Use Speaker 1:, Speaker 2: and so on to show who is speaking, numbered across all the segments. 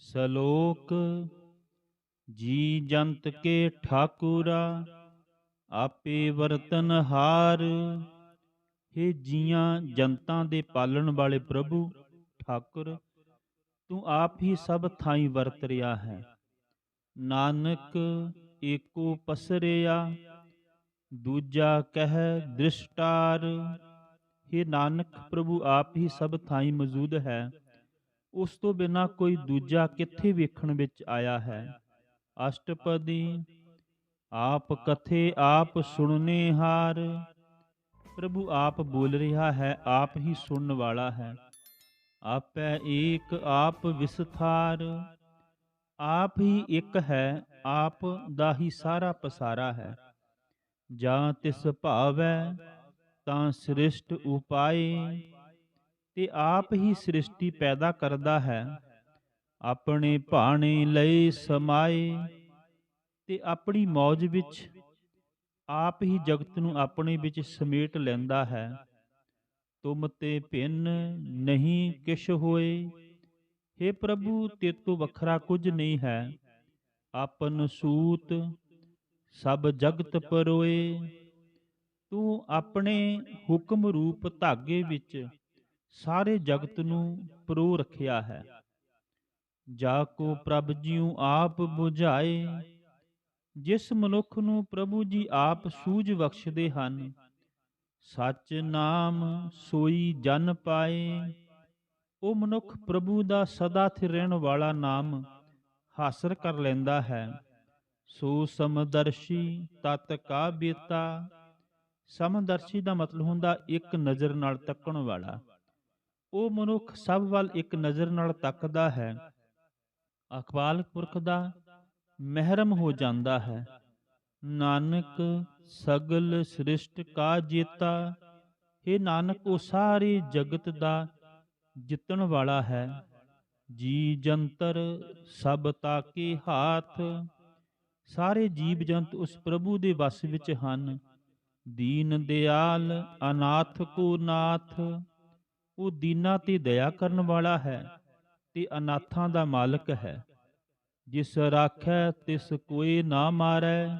Speaker 1: ਸਲੋਕ ਜੀ ਜੰਤ ਕੇ ਠਾਕੁਰਾ, ਆਪੇ ਵਰਤਨ ਹਾਰ। ਹੇ ਜੀਆਂ ਜਨਤਾਂ ਦੇ ਪਾਲਣ ਵਾਲੇ ਪ੍ਰਭੂ, ਠਾਕੁਰ, ਤੂੰ ਆਪ ਹੀ ਸਭ ਥਾਈਂ ਵਰਤ ਰਿਹਾ ਹੈ। ਨਾਨਕ ਏਕੋ ਪਸਰਿਆ, ਦੂਜਾ ਕਹਿ ਦ੍ਰਿਸ਼ਟਾਰ। हे ਨਾਨਕ, ਪ੍ਰਭੂ ਆਪ ਹੀ ਸਭ ਥਾਈ ਮੌਜੂਦ ਹੈ। ਉਸ ਤੋਂ ਬਿਨਾ ਕੋਈ ਦੂਜਾ ਕਿੱਥੇ ਵੇਖਣ ਵਿੱਚ ਆਇਆ ਹੈ? ਅਸ਼ਟਪਦੀ, ਆਪ ਕਥੇ ਆਪ ਸੁਣਨੇ ਹਾਰ। ਪ੍ਰਭੂ ਆਪ ਬੋਲ ਰਿਹਾ ਹੈ, ਆਪ ਹੀ ਸੁਣਨ ਵਾਲਾ ਹੈ। ਆਪੈ ਏਕ ਆਪ ਵਿਸਥਾਰ। ਆਪ ਹੀ ਇੱਕ ਹੈ ਆਪ ਦਾ ਹੀ ਸਾਰਾ ਪਸਾਰਾ ਹੈ। ਜਾਂ ਤਿਸ ਭਾਵੈ ਤਾਂ ਸ੍ਰਿਸ਼ਟ ਉਪਾਏ। ਤੇ ਆਪ ਹੀ ਸ੍ਰਿਸ਼ਟੀ ਪੈਦਾ ਕਰਦਾ ਹੈ। ਆਪਣੇ ਭਾਣੇ ਲਈ ਸਮਾਏ। ਤੇ ਆਪਣੀ ਮੌਜ ਵਿੱਚ ਆਪ ਹੀ ਜਗਤ ਨੂੰ ਆਪਣੇ ਵਿੱਚ ਸਮੇਟ ਲੈਂਦਾ ਹੈ। ਤੁਮ ਤੇ ਭਿੰਨ ਨਹੀਂ ਕਿਛ ਹੋਏ। हे ਪ੍ਰਭੂ ਤੇਤੋਂ ਵੱਖਰਾ ਕੁਝ ਨਹੀਂ ਹੈ। ਆਪਨ ਸੂਤ, ਸਭ ਜਗਤ ਪਰੋਏ। ਤੂੰ ਆਪਣੇ ਹੁਕਮ ਰੂਪ ਧਾਗੇ ਵਿੱਚ ਸਾਰੇ ਜਗਤ ਨੂੰ ਪਰੋ ਰੱਖਿਆ ਹੈ। ਜਾ ਕੋ ਪ੍ਰਭ ਜੀਉ ਆਪ 부ਝਾਏ ਜਿਸ ਮਨੁੱਖ ਨੂੰ ਪ੍ਰਭੂ ਜੀ ਆਪ ਸੂਝ ਬਖਸ਼ਦੇ ਹਨ, ਸੱਚ ਨਾਮ ਸੋਈ ਜਨ ਪਾਏ। ਉਹ ਮਨੁੱਖ ਪ੍ਰਭੂ ਦਾ ਸਦਾ ਸਥਿਰ ਰਹਿਣ ਵਾਲਾ ਨਾਮ ਹਾਸਲ ਕਰ ਲੈਂਦਾ ਹੈ। ਸੋ ਸਮਦਰਸ਼ੀ ਤਤ ਕਾ ਬੇਤਾ। ਸਮਦਰਸ਼ੀ ਦਾ ਮਤਲਬ ਹੁੰਦਾ ਇੱਕ ਨਜ਼ਰ ਨਾਲ ਤੱਕਣ ਵਾਲਾ। ਉਹ ਮਨੁੱਖ ਸਭ ਵੱਲ ਇੱਕ ਨਜ਼ਰ ਨਾਲ ਤੱਕਦਾ ਹੈ। ਅਕਬਾਲ ਪੁਰਖ ਦਾ ਮਹਿਰਮ ਹੋ ਜਾਂਦਾ ਹੈ। ਨਾਨਕ ਸਗਲ ਸ੍ਰਿਸ਼ਟ ਕਾ ਜੇਤਾ। ਇਹ ਨਾਨਕ, ਉਹ ਸਾਰੇ ਜਗਤ ਦਾ ਜਿੱਤਣ ਵਾਲਾ ਹੈ। ਜੀ ਜੰਤਰ ਸਭ ਤਾਕੇ ਹਾਥ। ਸਾਰੇ ਜੀਵ ਜੰਤ ਉਸ ਪ੍ਰਭੂ ਦੇ ਵਸ ਵਿੱਚ ਹਨ। ਦੀਨ ਦਿਆਲ ਅਨਾਥ ਕੋ ਨਾਥ। ਉਹ ਦੀਨਾ ਤੇ ਦਇਆ ਕਰਨ ਵਾਲਾ ਹੈ ਤੇ ਅਨਾਥਾਂ ਦਾ ਮਾਲਕ ਹੈ। ਜਿਸ ਰਾਖੈ ਤਿਸ ਕੋਈ ਨਾ ਮਾਰੈ।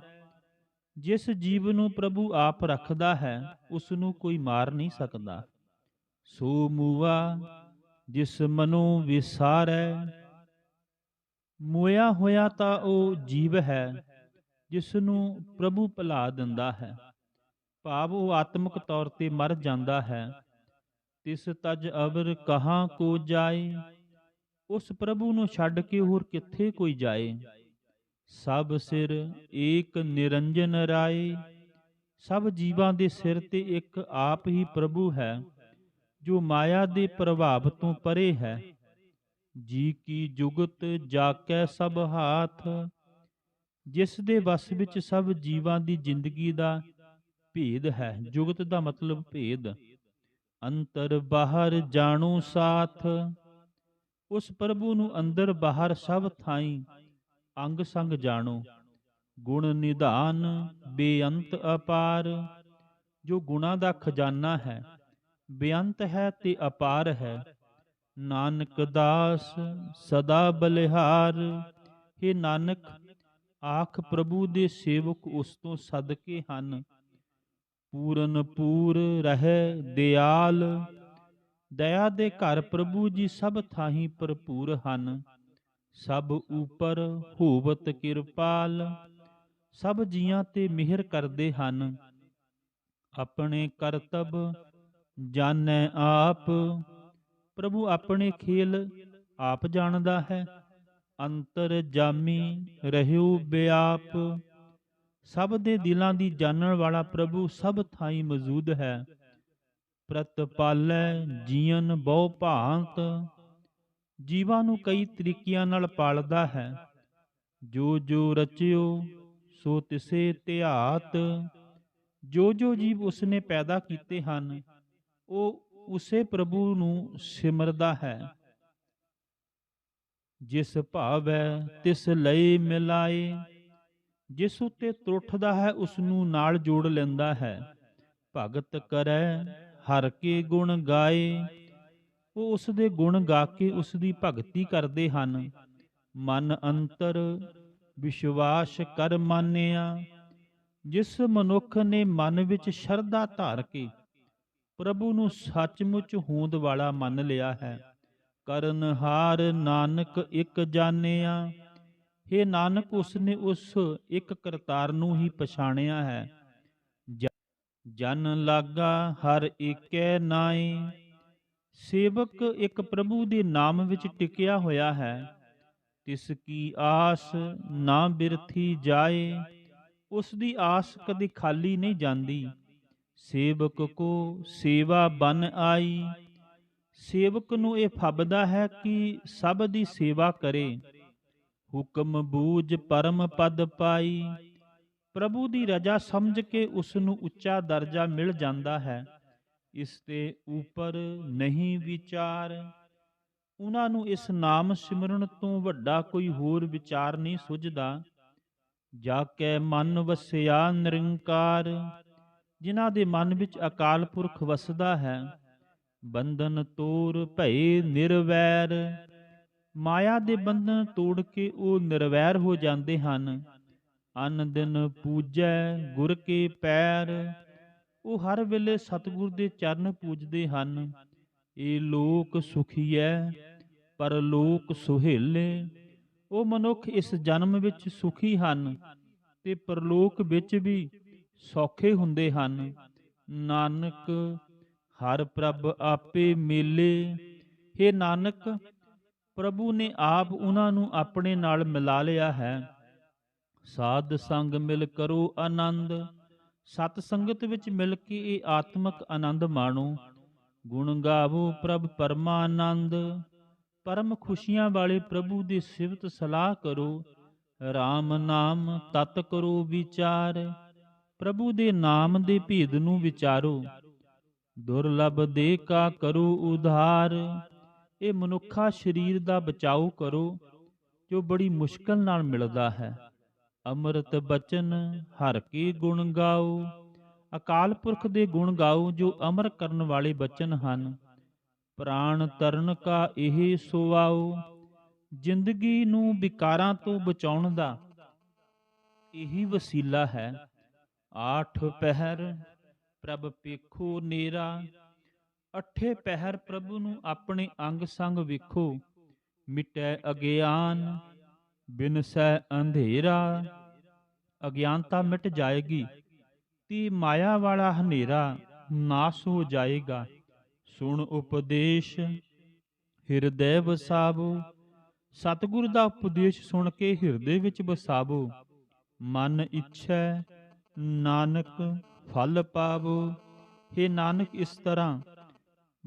Speaker 1: ਜਿਸ ਜੀਵ ਨੂੰ ਪ੍ਰਭੂ ਆਪ ਰੱਖਦਾ ਹੈ, ਉਸ ਨੂੰ ਕੋਈ ਮਾਰ ਨਹੀਂ ਸਕਦਾ। ਸੋ ਮੂਆ ਜਿਸ ਮਨੋ ਵਿਸਾਰੈ ਮੋਇਆ ਹੋਇਆ ਤਾਂ ਉਹ ਜੀਵ ਹੈ ਜਿਸ ਨੂੰ ਪ੍ਰਭੂ ਭੁਲਾ ਦਿੰਦਾ ਹੈ। ਭਾਵ ਉਹ ਆਤਮਿਕ ਤੌਰ ਤੇ ਮਰ ਜਾਂਦਾ ਹੈ। ਤਿਸ ਤਜ ਅਵਰ ਕਹਾਂ ਕੋ ਜਾਏ, ਉਸ ਪ੍ਰਭੂ ਨੂੰ ਛੱਡ ਕੇ ਹੋਰ ਕਿੱਥੇ ਕੋਈ ਜਾਏ? ਸਭ ਸਿਰ ਏਕ ਨਿਰੰਜਨ ਰਾਏ, ਸਭ ਜੀਵਾਂ ਦੇ ਸਿਰ ਤੇ ਇੱਕ ਆਪ ਹੀ ਪ੍ਰਭੂ ਹੈ। ਜੋ ਮਾਇਆ ਦੇ ਪ੍ਰਭਾਵ ਤੋਂ ਪਰੇ ਹੈ। ਜੀ ਕੀ ਜੁਗਤ ਜਾਕੈ ਸਭ ਹਾਥ, ਜਿਸ ਦੇ ਵਸ ਵਿੱਚ ਸਭ ਜੀਵਾਂ ਦੀ ਜ਼ਿੰਦਗੀ ਦਾ ਭੇਦ ਹੈ। ਜੁਗਤ ਦਾ ਮਤਲਬ ਭੇਦ। ਅੰਤਰ ਬਾਹਰ ਜਾਣੂ ਸਾਥ, ਉਸ ਪ੍ਰਭੂ ਨੂੰ ਅੰਦਰ ਬਾਹਰ ਸਭ ਥਾਈ ਅੰਗ ਸੰਗ ਜਾਣੋ। ਗੁਣ ਨਿਧਾਨ ਬੇਅੰਤ ਅਪਾਰ, ਜੋ ਗੁਣਾ ਦਾ ਖਜ਼ਾਨਾ ਹੈ। ਬੇਅੰਤ ਹੈ ਤੇ ਅਪਾਰ ਹੈ। ਨਾਨਕ ਦਾਸ ਸਦਾ ਬਲਿਹਾਰ। हे ਨਾਨਕ, ਆਖ ਪ੍ਰਭੂ ਦੇ ਸੇਵਕ ਉਸ ਤੋਂ ਸਦਕੇ ਹਨ। ਪੂਰਨ ਪੂਰ ਰਹਿ ਦਿਆਲ। ਦਇਆ ਦੇ ਘਰ ਪ੍ਰਭੂ ਜੀ ਸਭ ਥਾਹੀਂ ਭਰਪੂਰ ਹਨ। ਸਭ ਉਪਰ ਹੋਵਤ ਕਿਰਪਾਲ। ਸਭ ਜੀਆਂ ਤੇ ਮਿਹਰ ਕਰਦੇ ਹਨ। ਆਪਣੇ ਕਰਤਬ ਜਾਣੈ ਆਪ। ਪ੍ਰਭੂ ਆਪਣੇ ਖੇਲ ਆਪ ਜਾਣਦਾ ਹੈ। ਅੰਤਰ ਜਾਮੀ ਰਹਿਉ ਬਿਆਪ। ਸਭ ਦੇ ਦਿਲਾਂ ਦੀ ਜਾਣਨ ਵਾਲਾ ਪ੍ਰਭੂ ਸਭ ਥਾਈਂ ਮੌਜੂਦ ਹੈ। ਪ੍ਰਤਪਾਲੈ ਜੀਵਨ ਬਹੁ ਭਾਂਤ। ਜੀਵਾਂ ਨੂੰ ਕਈ ਤਰੀਕਿਆਂ ਨਾਲ ਪਾਲਦਾ ਹੈ। ਜੋ ਜੋ ਰਚਿਓ, ਸੋ ਤਿਸੇ ਧਿਆਤ। ਜੋ ਜੋ ਜੀਵ ਉਸਨੇ ਪੈਦਾ ਕੀਤੇ ਹਨ ਉਹ ਉਸੇ ਪ੍ਰਭੂ ਨੂੰ ਸਿਮਰਦਾ ਹੈ। ਜਿਸ ਭਾਵੈ ਤਿਸ ਲਈ ਮਿਲਾਏ, ਜਿਸ ਉਤੇ ਤੁਰਠਦਾ ਹੈ ਉਸ ਨੂੰ ਨਾਲ ਜੋੜ ਲੈਂਦਾ ਹੈ। ਭਗਤ ਕਰੈ, ਹਰ ਕੇ ਗੁਣ ਗਾਏ। ਉਹ ਉਸ ਦੇ ਗੁਣ ਗਾ ਕੇ ਉਸ ਦੀ ਭਗਤੀ ਕਰਦੇ ਹਨ। ਮਨ ਅੰਤਰ ਵਿਸ਼ਵਾਸ ਕਰ ਮਾਨਿਆ। ਜਿਸ ਮਨੁੱਖ ਨੇ ਮਨ ਵਿੱਚ ਸ਼ਰਧਾ ਧਾਰ ਕੇ ਪ੍ਰਭੂ ਨੂੰ ਸੱਚਮੁੱਚ ਹੋਂਦ ਵਾਲਾ ਮੰਨ ਲਿਆ ਹੈ। ਕਰਨਹਾਰ ਨਾਨਕ ਇੱਕ ਜਾਣਿਆ हे ਨਾਨਕ ਉਸਨੇ ਉਸ ਇੱਕ ਕਰਤਾਰ ਨੂੰ ਹੀ ਪਛਾਣਿਆ ਹੈ। ਜਨ ਲਾਗਾ ਹਰ ਏਕੈ ਨਾਏ ਸੇਵਕ ਇੱਕ ਪ੍ਰਭੂ ਦੇ ਨਾਮ ਵਿੱਚ ਟਿਕਿਆ ਹੋਇਆ ਹੈ। ਤਿਸ ਕੀ ਆਸ ਨਾ ਬਿਰਥੀ ਜਾਏ, ਉਸ ਦੀ ਆਸ ਕਦੇ ਖਾਲੀ ਨਹੀਂ ਜਾਂਦੀ। ਸੇਵਕ ਕੋ ਸੇਵਾ ਬਨ ਆਈ। ਸੇਵਕ ਨੂੰ ਇਹ ਫੱਬਦਾ ਹੈ ਕਿ ਸਭ ਦੀ ਸੇਵਾ ਕਰੇ। ਹੁਕਮ ਬੂਝ ਪਰਮ ਪਦ ਪਾਈ। ਪ੍ਰਭੂ ਦੀ ਰਜਾ ਸਮਝ ਕੇ ਉਸ ਨੂੰ ਉੱਚਾ ਦਰਜਾ ਮਿਲ ਜਾਂਦਾ ਹੈ। ਇਸ ਤੇ ਉਪਰ ਨਹੀਂ ਵਿਚਾਰ। ਉਹਨਾਂ ਨੂੰ ਇਸ ਨਾਮ ਸਿਮਰਨ ਤੋਂ ਵੱਡਾ ਕੋਈ ਹੋਰ ਵਿਚਾਰ ਨਹੀਂ ਸੁਝਦਾ। ਜਾ ਕੇ ਮਨ ਵਸਿਆ ਨਿਰੰਕਾਰ। ਜਿਨ੍ਹਾਂ ਦੇ ਮਨ ਵਿੱਚ ਅਕਾਲ ਪੁਰਖ ਵਸਦਾ ਹੈ, ਬੰਧਨ ਤੋੜ ਭਏ ਨਿਰਵੈਰ। ਮਾਇਆ ਦੇ ਬੰਧਨ ਤੋੜ ਕੇ ਉਹ ਨਿਰਵੈਰ ਹੋ ਜਾਂਦੇ ਹਨ। ਅਨ ਦਿਨ ਪੂਜੈ ਗੁਰ ਕੇ ਪੈਰ। ਉਹ ਹਰ ਵੇਲੇ ਸਤਿਗੁਰ ਦੇ ਚਰਨ ਪੂਜਦੇ ਹਨ। ਇਹ ਲੋਕ ਸੁਖੀਐ, ਪਰ ਲੋਕ ਸੁਹੇਲੇ। ਉਹ ਮਨੁੱਖ ਇਸ ਜਨਮ ਵਿੱਚ ਸੁਖੀ ਹਨ ਤੇ ਪਰਲੋਕ ਵਿੱਚ ਵੀ ਸੌਖੇ ਹੁੰਦੇ ਹਨ। ਨਾਨਕ, ਹਰ ਪ੍ਰਭ ਆਪੇ ਮੇਲੇ। हे ਨਾਨਕ, ਪ੍ਰਭੂ ਨੇ ਆਪ ਉਹਨਾਂ ਨੂੰ ਆਪਣੇ ਨਾਲ ਮਿਲਾ ਲਿਆ ਹੈ। ਸਾਧ ਸੰਗ ਮਿਲ ਕਰੋ ਆਨੰਦ। ਸਤ ਸੰਗਤ ਵਿੱਚ ਮਿਲ ਕੇ ਇਹ ਆਤਮਿਕ ਆਨੰਦ ਮਾਣੋ। ਗੁਣ ਗਾਵੋ ਪ੍ਰਭ ਪਰਮਾਨੰਦ। ਪਰਮ ਖੁਸ਼ੀਆਂ ਵਾਲੇ ਪ੍ਰਭੂ ਦੀ ਸਿਫਤ ਸਲਾਹ ਕਰੋ। RAM ਨਾਮ ਤਤ ਕਰੋ ਵਿਚਾਰ। ਪ੍ਰਭੂ ਦੇ ਨਾਮ ਦੇ ਭੇਦ ਨੂੰ ਵਿਚਾਰੋ। ਦੁਰਲਭ ਦੇ ਕਾ ਕਰੋ ਉਧਾਰ। ਇਹ ਮਨੁੱਖਾ ਸਰੀਰ ਦਾ ਬਚਾਓ ਕਰੋ, ਜੋ ਬੜੀ ਮੁਸ਼ਕਲ ਨਾਲ ਮਿਲਦਾ ਹੈ। ਅੰਮ੍ਰਿਤ ਬਚਨ, ਹਰ ਕੀ ਗੁਣ ਗਾਓ। ਅਕਾਲ ਪੁਰਖ ਦੇ ਗੁਣ ਗਾਓ, ਜੋ ਅਮਰ ਕਰਨ ਵਾਲੇ ਬਚਨ ਹਨ। ਪ੍ਰਾਣ ਤਰਨ ਕਾ ਇਹ ਸੁਆਓ ਜ਼ਿੰਦਗੀ ਨੂੰ ਵਿਕਾਰਾਂ ਤੋਂ ਬਚਾਉਣ ਦਾ ਇਹੀ ਵਸੀਲਾ ਹੈ। ਆਠ ਪਹਿਰ ਪ੍ਰਭ ਪੇਖੋ ਨੇਰਾ, ਅਠੇ ਪਹਿਰ ਪ੍ਰਭੂ ਨੂੰ ਆਪਣੇ ਅੰਗ ਸੰਗ ਵੇਖੋ, ਮਿਟੈ ਅਗਿਆਨ ਬਿਨਸੈ ਅੰਧੇਰਾ। ਅਗਿਆਨਤਾ ਮਿਟ ਜਾਏਗੀ, ਤੇ ਮਾਇਆ ਵਾਲਾ ਹਨੇਰਾ ਨਾਸ ਹੋ ਜਾਏਗਾ। ਸੁਣ ਉਪਦੇਸ਼, ਹਿਰਦੈ ਵਸਾਵੋ। ਸਤਿਗੁਰ ਦਾ ਉਪਦੇਸ਼ ਸੁਣ ਕੇ ਹਿਰਦੇ ਵਿੱਚ ਵਸਾਵੋ। ਮਨ ਇੱਛਾ ਨਾਨਕ ਫਲ ਪਾਵੋ। हे ਨਾਨਕ, ਇਸ ਤਰ੍ਹਾਂ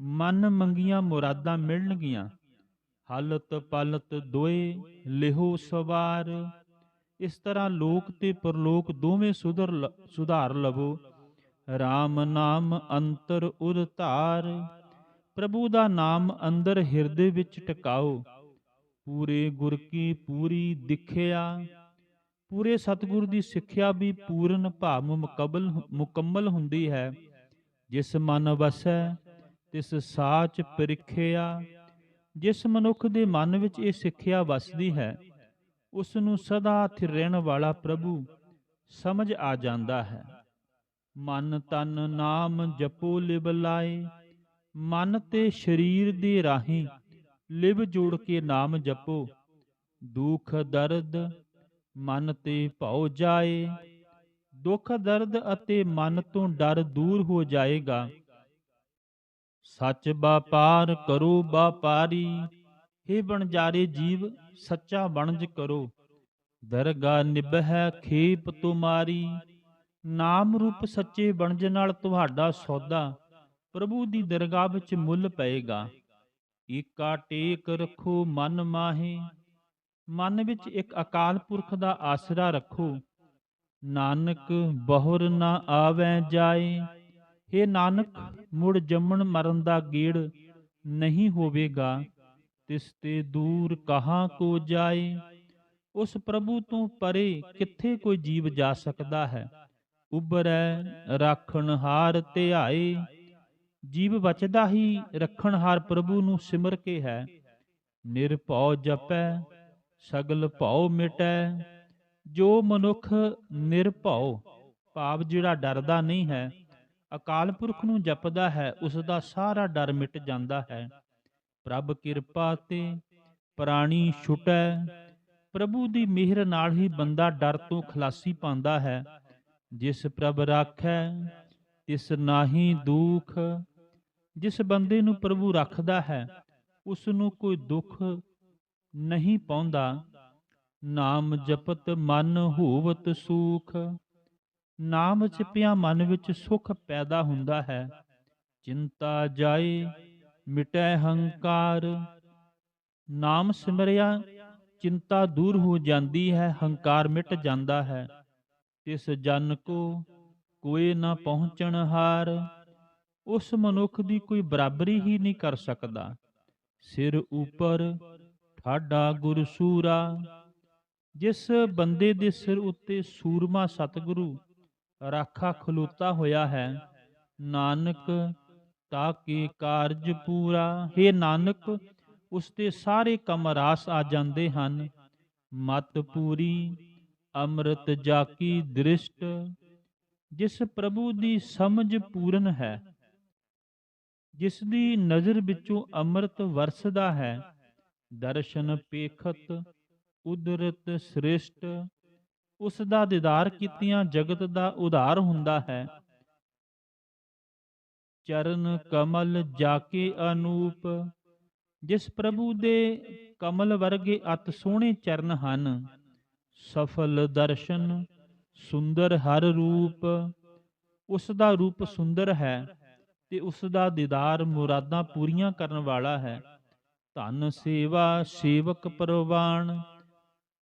Speaker 1: ਮਨ ਮੰਗੀਆਂ ਮੁਰਾਦਾਂ ਮਿਲਣਗੀਆਂ। ਹਲਤ ਪਲਤ ਦੋਏ ਲਿਹੋ ਸਵਾਰ। ਇਸ ਤਰ੍ਹਾਂ ਲੋਕ ਤੇ ਪਰਲੋਕ ਦੋਵੇਂ ਸੁਧਰ ਲ- ਸੁਧਾਰ ਲਵੋ। RAM ਨਾਮ ਅੰਤਰ ਉਰ ਧਾਰ। ਪ੍ਰਭੂ ਦਾ ਨਾਮ ਅੰਦਰ ਹਿਰਦੇ ਵਿੱਚ ਟਿਕਾਓ। ਪੂਰੇ ਗੁਰ ਕੀ ਪੂਰੀ ਦਿਖਿਆ। ਪੂਰੇ ਸਤਿਗੁਰ ਦੀ ਸਿੱਖਿਆ ਵੀ ਪੂਰਨ ਭਾਵ ਮੁਕਬਲ ਮੁਕੰਮਲ ਹੁੰਦੀ ਹੈ। ਜਿਸ ਮਨ ਵਸੈ, ਤਿਸ ਸਾਚ ਪਰਿਖਿਆ। ਜਿਸ ਮਨੁੱਖ ਦੇ ਮਨ ਵਿੱਚ ਇਹ ਸਿੱਖਿਆ ਵਸਦੀ ਹੈ ਉਸ ਨੂੰ ਸਦਾ ਥਿਰ ਰਹਿਣ ਵਾਲਾ ਪ੍ਰਭੂ ਸਮਝ ਆ ਜਾਂਦਾ ਹੈ। ਮਨ ਤਨ ਨਾਮ ਜਪੋ ਲਿਬ ਲਾਏ, ਮਨ ਤੇ ਸਰੀਰ ਦੇ ਰਾਹੀਂ ਲਿਬ ਜੋੜ ਕੇ ਨਾਮ ਜਪੋ। ਦੁੱਖ ਦਰਦ ਮਨ ਤੇ ਭਉ ਜਾਏ, ਦੁੱਖ ਦਰਦ ਅਤੇ ਮਨ ਤੋਂ ਡਰ ਦੂਰ ਹੋ ਜਾਏਗਾ। ਸੱਚ ਵਪਾਰ ਕਰੋ ਵਪਾਰੀ हे ਬਣਜਾਰੇ ਜੀਵ, ਸੱਚਾ ਬਣਜ ਕਰੋ। ਦਰਗਾ ਨਿਭੈ ਖੇਪ ਤੁਮਾਰੀ, ਨਾਮ ਰੂਪ ਸੱਚੇ ਬਣਜ ਨਾਲ ਤੁਹਾਡਾ ਸੌਦਾ, ਪ੍ਰਭੂ ਦੀ ਦਰਗਾਹ ਵਿੱਚ ਮੁੱਲ ਪਏਗਾ। ਏਕਾ ਟੇਕ ਰੱਖੋ ਮਨ ਮਾਹੇ ਮਨ ਵਿੱਚ ਇੱਕ ਅਕਾਲ ਪੁਰਖ ਦਾ ਆਸਰਾ ਰੱਖੋ। ਨਾਨਕ, ਬਹੁਰ ਨਾ ਆਵੇ ਜਾਏ। हे ਨਾਨਕ, ਮੁੜ ਜੰਮਣ ਮਰਨ ਦਾ ਗੇੜ ਨਹੀਂ ਹੋਵੇਗਾ। ਤਿਸ ਤੇ ਦੂਰ ਕਹਾਂ ਕੋ ਜਾਏ। ਉਸ ਪ੍ਰਭੂ ਤੋਂ ਪਰੇ ਕਿੱਥੇ ਕੋਈ ਜੀਵ ਜਾ ਸਕਦਾ ਹੈ? ਉਬਰੈ ਰਾਖਣਹਾਰ ਧਿਆਏ। ਜੀਵ ਬਚਦਾ ਹੀ ਰੱਖਣਹਾਰ ਪ੍ਰਭੂ ਨੂੰ ਸਿਮਰ ਕੇ ਹੈ। ਨਿਰਭਉ ਜਪੈ ਸਗਲ ਭਉ ਮਿਟੈ, ਜੋ ਮਨੁੱਖ ਨਿਰਭਉ, ਭਾਵ ਜਿਹੜਾ ਡਰਦਾ ਨਹੀਂ ਹੈ, ਅਕਾਲ ਪੁਰਖ ਨੂੰ ਜਪਦਾ ਹੈ ਉਸ ਦਾ ਸਾਰਾ ਡਰ ਮਿਟ ਜਾਂਦਾ ਹੈ। ਪ੍ਰਭ ਕਿਰਪਾ ਤੇ ਪ੍ਰਾਣੀ ਛੁਟੈ, ਪ੍ਰਭੂ ਦੀ ਮਿਹਰ ਨਾਲ ਹੀ ਬੰਦਾ ਡਰ ਤੋਂ ਖਲਾਸੀ ਪਾਉਂਦਾ ਹੈ। ਜਿਸ ਪ੍ਰਭ ਰਾਖੈ, ਤਿਸ ਨਾਹੀ ਦੁਖ। ਜਿਸ ਬੰਦੇ ਨੂੰ ਪ੍ਰਭੂ ਰੱਖਦਾ ਹੈ ਉਸ ਨੂੰ ਕੋਈ ਦੁੱਖ ਨਹੀਂ ਪਾਉਂਦਾ। ਨਾਮ ਜਪਤ ਮਨ ਹੋਵਤ ਸੂਖ। ਨਾਮ ਜਪਿਆ ਮਨ ਵਿੱਚ ਸੁਖ ਪੈਦਾ ਹੁੰਦਾ ਹੈ। ਚਿੰਤਾ ਜਾਏ, ਮਿਟੈ ਹੰਕਾਰ। ਨਾਮ ਸਿਮਰਿਆ, ਚਿੰਤਾ ਦੂਰ ਹੋ ਜਾਂਦੀ ਹੈ, ਹੰਕਾਰ ਮਿਟ ਜਾਂਦਾ ਹੈ। ਇਸ ਜਨ ਕੋ ਕੋਈ ਨਾ ਪਹੁੰਚਣ ਹਾਰ। ਉਸ ਮਨੁੱਖ ਦੀ ਕੋਈ ਬਰਾਬਰੀ ਹੀ ਨਹੀਂ ਕਰ ਸਕਦਾ। ਸਿਰ ਉਪਰ ਠਾਡਾ ਗੁਰਸੂਰਾ ਜਿਸ ਬੰਦੇ ਦੇ ਸਿਰ ਉੱਤੇ ਸੂਰਮਾ ਸਤਿਗੁਰੂ ਰਾਖਾ ਖਲੋਤਾ ਹੋਇਆ ਹੈ, ਨਾਨਕ, ਤਾਂ ਕੀ ਕਾਰਜ ਪੂਰਾ। ਹੈ ਨਾਨਕ, ਉਸ ਤੇ ਸਾਰੇ ਕੰਮ ਰਾਸ ਆ ਜਾਂਦੇ ਹਨ। ਮਤ ਪੂਰੀ, ਅੰਮ੍ਰਿਤ ਜਾਕੀ ਦ੍ਰਿਸ਼ਟ, ਜਿਸ ਪ੍ਰਭੂ ਦੀ ਸਮਝ ਪੂਰਨ ਹੈ। ਜਿਸ ਦੀ ਨਜ਼ਰ ਵਿੱਚੋਂ ਅੰਮ੍ਰਿਤ ਵਰਸਦਾ ਹੈ ਦਰਸ਼ਨ ਪੇਖਤ ਉਦਰਤ ਸ੍ਰਿਸ਼ਟ, ਉਸ ਦਾ ਦੀਦਾਰ ਕੀਤਿਆਂ ਜਗਤ ਦਾ ਉਧਾਰ ਹੁੰਦਾ ਹੈ। ਚਰਨ ਕਮਲ ਜਾਕੇ ਅਨੂਪ, ਜਿਸ ਪ੍ਰਭੂ ਦੇ ਕਮਲ ਵਰਗੇ ਅਤ ਸੋਹਣੇ ਚਰਨ ਹਨ। ਸਫਲ ਦਰਸ਼ਨ ਸੁੰਦਰ ਹਰ ਰੂਪ, ਉਸ ਦਾ ਰੂਪ ਸੁੰਦਰ ਹੈ ਤੇ ਉਸ ਦਾ ਦੀਦਾਰ ਮੁਰਾਦਾਂ ਪੂਰੀਆਂ ਕਰਨ ਵਾਲਾ ਹੈ। ਧਨ ਸੇਵਾ ਸੇਵਕ ਪ੍ਰਵਾਨ।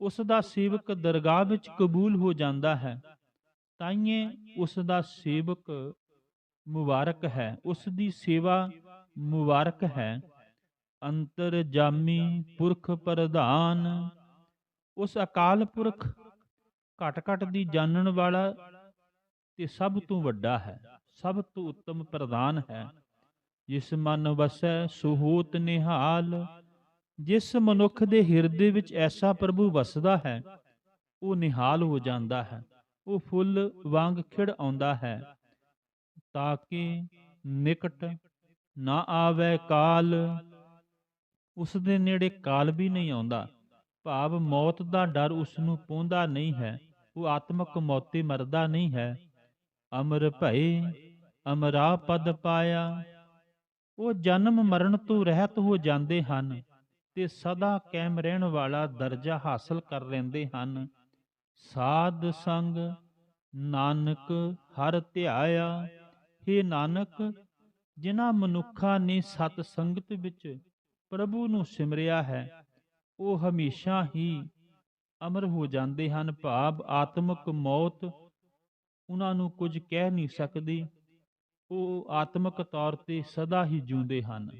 Speaker 1: ਉਸ ਦਾ ਸੇਵਕ ਦਰਗਾਹ ਵਿੱਚ ਕਬੂਲ ਹੋ ਜਾਂਦਾ ਹੈ। ਤਾਈਏ ਉਸ ਦਾ ਸੇਵਕ ਮੁਬਾਰਕ ਹੈ। ਉਸ ਦੀ ਸੇਵਾ ਮੁਬਾਰਕ ਹੈ। ਅੰਤਰ ਜਾਮੀ ਪੁਰਖ ਪ੍ਰਧਾਨ। ਉਸ ਅਕਾਲ ਪੁਰਖ ਘਟ ਘਟ ਦੀ ਜਾਣਨ ਵਾਲਾ ਤੇ ਸਭ ਤੋਂ ਵੱਡਾ ਹੈ। ਸਭ ਤੋਂ ਉੱਤਮ ਪ੍ਰਧਾਨ ਹੈ। ਜਿਸ ਮਨ ਵਸੈ ਸੁਹੂਤ ਨਿਹਾਲ, ਜਿਸ ਮਨੁੱਖ ਦੇ ਹਿਰਦੇ ਵਿੱਚ ਐਸਾ ਪ੍ਰਭੂ ਵਸਦਾ ਹੈ, ਉਹ ਨਿਹਾਲ ਹੋ ਜਾਂਦਾ ਹੈ, ਉਹ ਫੁੱਲ ਵਾਂਗ ਖਿੜ ਆਉਂਦਾ ਹੈ, ਤਾਂ ਕਿ ਨਿਕਟ ਨਾ ਆਵੇ ਕਾਲ। ਉਸ ਦੇ ਨੇੜੇ ਕਾਲ ਵੀ ਨਹੀਂ ਆਉਂਦਾ, ਭਾਵ ਮੌਤ ਦਾ ਡਰ ਉਸ ਨੂੰ ਪਹੁੰਚਦਾ ਨਹੀਂ ਹੈ, ਉਹ ਆਤਮਕ ਮੌਤੇ ਮਰਦਾ ਨਹੀਂ ਹੈ। ਅਮਰ ਭਏ, ਅਮਰਾ ਪਦ ਪਾਇਆ ਉਹ ਜਨਮ ਮਰਨ ਤੋਂ ਰਹਿਤ ਹੋ ਜਾਂਦੇ ਹਨ ਤੇ ਸਦਾ ਕਾਇਮ ਰਹਿਣ ਵਾਲਾ ਦਰਜਾ ਹਾਸਲ ਕਰ ਲੈਂਦੇ ਹਨ। ਸਾਧ ਸੰਗ, ਨਾਨਕ ਹਰ ਧਿਆਇਆ हे ਨਾਨਕ, ਜਿਨ੍ਹਾਂ ਮਨੁੱਖਾਂ ਨੇ ਸਤ ਸੰਗਤ ਵਿੱਚ ਪ੍ਰਭੂ ਨੂੰ ਸਿਮਰਿਆ ਹੈ, ਉਹ ਹਮੇਸ਼ਾ ਹੀ ਅਮਰ ਹੋ ਜਾਂਦੇ ਹਨ। ਭਾਵ ਆਤਮਿਕ ਮੌਤ, ਉਹਨਾਂ ਨੂੰ ਕੁਝ ਕਹਿ ਨਹੀਂ ਸਕਦੀ। ਉਹ ਆਤਮਿਕ ਤੌਰ ਤੇ ਸਦਾ ਹੀ ਜਿਉਂਦੇ ਹਨ।